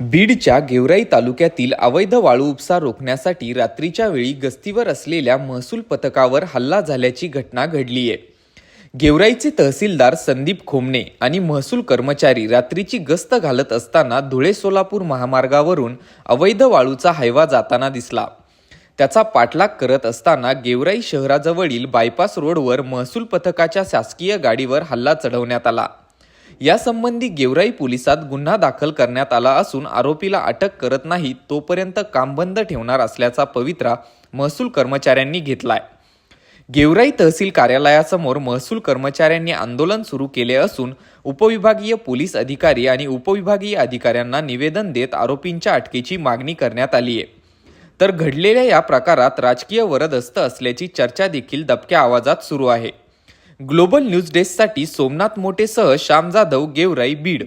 बीडच्या गेवराई तालुक्यातील अवैध वाळू उपसा रोखण्यासाठी रात्रीच्या वेळी गस्तीवर असलेल्या महसूल पथकावर हल्ला झाल्याची घटना घडली आहे. गेवराईचे तहसीलदार संदीप खोमणे आणि महसूल कर्मचारी रात्रीची गस्त घालत असताना धुळे सोलापूर महामार्गावरून अवैध वाळूचा हायवा जाताना दिसला. त्याचा पाठलाग करत असताना गेवराई शहराजवळील बायपास रोडवर महसूल पथकाच्या शासकीय गाडीवर हल्ला चढवण्यात आला. यासंबंधी गेवराई पोलिसात गुन्हा दाखल करण्यात आला असून आरोपीला अटक करत नाही तोपर्यंत काम बंद ठेवणार असल्याचा पवित्रा महसूल कर्मचाऱ्यांनी घेतलाय. गेवराई तहसील कार्यालयासमोर महसूल कर्मचाऱ्यांनी आंदोलन सुरू केले असून उपविभागीय पोलीस अधिकारी आणि उपविभागीय अधिकाऱ्यांना निवेदन देत आरोपींच्या अटकेची मागणी करण्यात आली आहे. तर घडलेल्या या प्रकारात राजकीय वरदस्त असल्याची चर्चा देखील दबक्या आवाजात सुरू आहे. ग्लोबल न्यूज डेस्कसाठी सोमनाथ मोटेसह श्याम जाधव गेवराई बीड